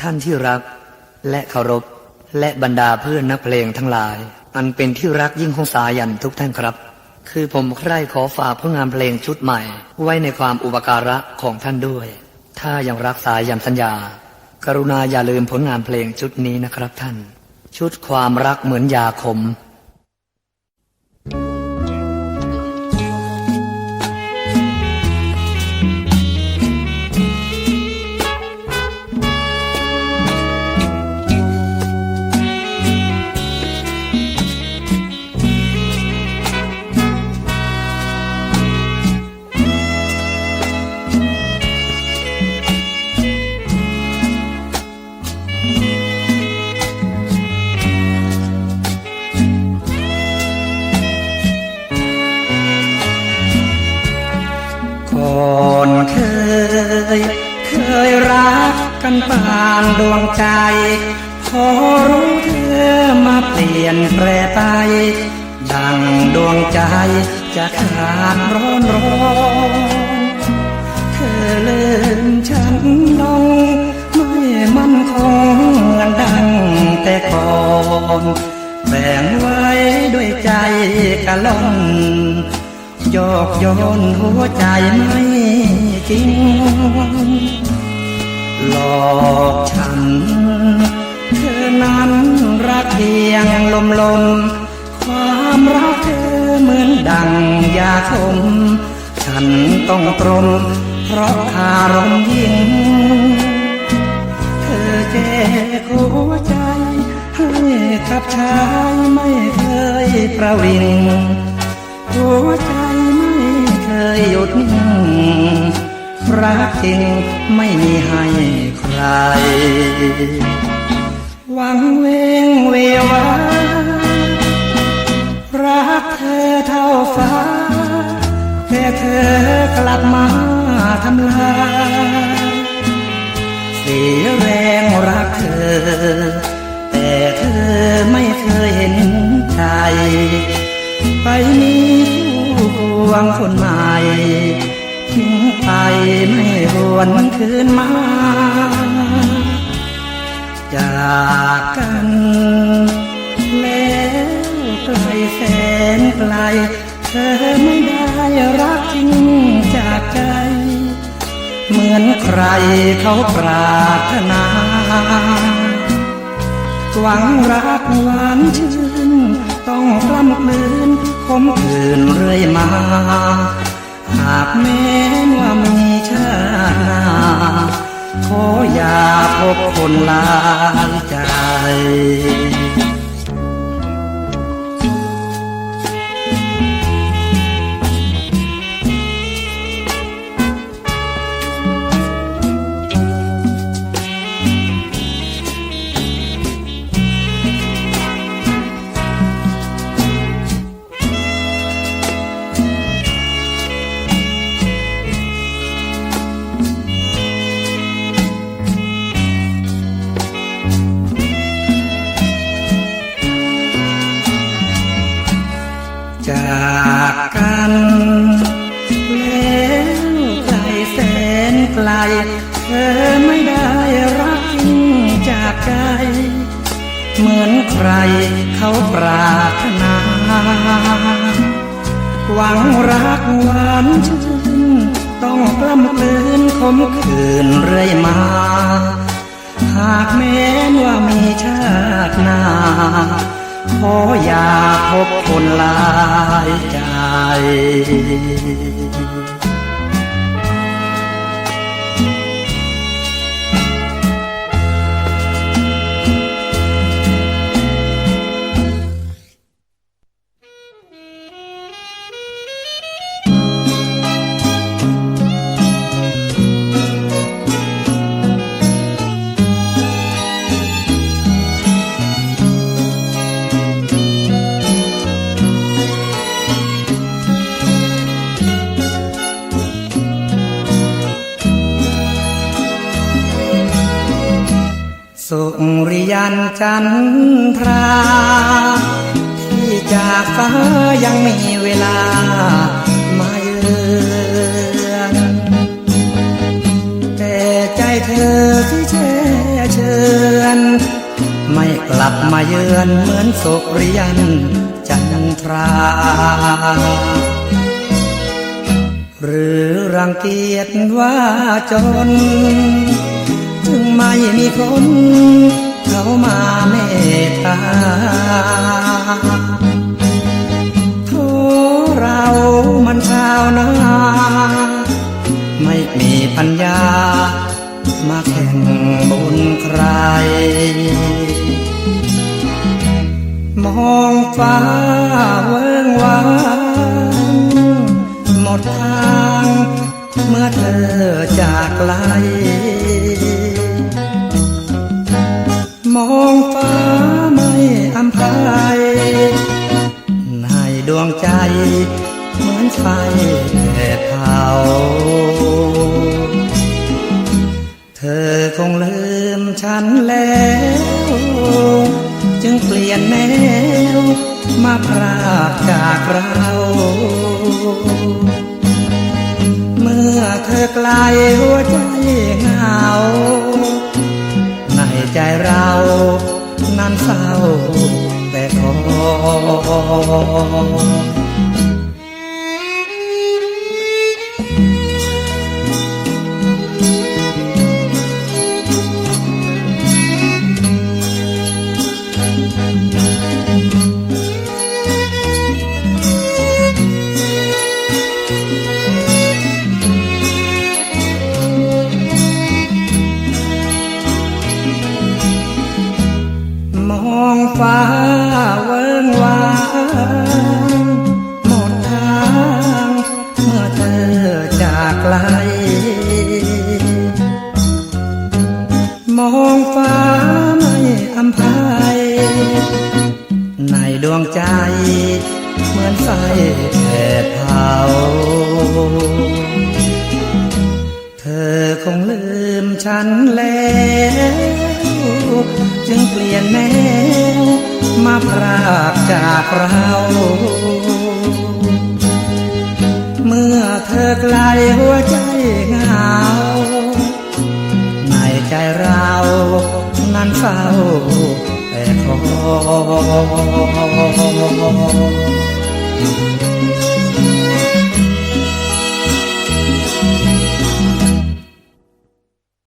ท่านที่รักและเคารพ และบรรดาเพื่อนนักเพลงทั้งหลาย อันเป็นที่รักยิ่งของสายันทุกท่านครับ คือผมใคร่ขอฝากผลงานเพลงชุดใหม่ ไว้ในความอุปการะของท่านด้วย ถ้ายังรักสายันสัญญา กรุณาอย่าลืมผลงานเพลงชุดนี้นะครับท่าน ชุดความรักเหมือนยาขม ก่อนเคย เคยรักกันปานดวงใจ พอรู้เธอมาเปลี่ยนแปรไป ดังดวงใจจะขาดร้อนร้อนเธอลืมฉันลงไม่มั่นคงเหมือนดังแต่ก่อนแบ่งไว้ด้วยใจกะล่อน โยกโยนหัวใจไม่จริง หลอกฉันเธอนั้นรักเพียงลมลมความรักเธอเหมือนดังยาคม ฉันต้องตรมเพราะคารมยิ่งเธอแจกหัวใจให้กับชายไม่เคยประวิงหัวใจ ดนิ่งรักจริงไม่มีให้ใคร หวังเวงเววารักเธอเท่าฟ้า แต่เธอกลับมาทำลายเสียแรงรักเธอ แต่เธอไม่เคยเห็นใจ ไปมีผู้หวังคนใหม่ ไปไม่หวนคืนมา จากกันแล้วไกลแสนไกล เธอไม่ได้รักจริงจากใจ เหมือนใครเขาปรารถนาหวังรักหวานชื่น ต้องกล้ำกลืนคมคืนเรื่อยมา หากแม้ว่ามีชาติหน้าขออย่าพบคนหลายใจ จากกันแล้วไกลแสนไกล เธอไม่ได้รักจริงจากใจ เหมือนใครเขาปรารถนา หวังรักหวานชื่นต้องกล้ำกลืนคมคืนเรื่อยมา หากแม้นว่ามีชาติหน้าขออย่า พบคนหลายใจ ริยันจันทรา ที่จากฟ้ายังมีเวลามาเยือนแต่ใจเธอที่แช่เชดือนไม่กลับมาเยือนเหมือนโศกเรียนจันทรา หรือรังเกียจว่าจน จึงไม่มีคน เข้ามาเมตตาโทเรามันชาวนาไม่มีปัญญา มาแข่งบุญใคร มองฟ้าเวิ้งวางหมดทาง เมื่อเธอจากไกล มองฟ้าไม่อำพายในดวงใจ เหมือนไฟแผดเผา เธอคงลืมฉันแล้ว จึงเปลี่ยนแนว มาพรากจากเรา เมื่อเธอไกลหัวใจเหงา ใจเรานั้นเศร้าแต่ขอ ฟ้าเวิงวางหมดทางเมื่อเธอจากไกลมองฟ้าไม่อำพายในดวงใจ เหมือนไฟแผดเผา เธอคงลืมฉันแล้ว จึงเปลี่ยนแนว มาพรากจากเรา เมื่อเธอไกลหัวใจเหงา ในใจเรานั้นเฝ้าแต่ขอ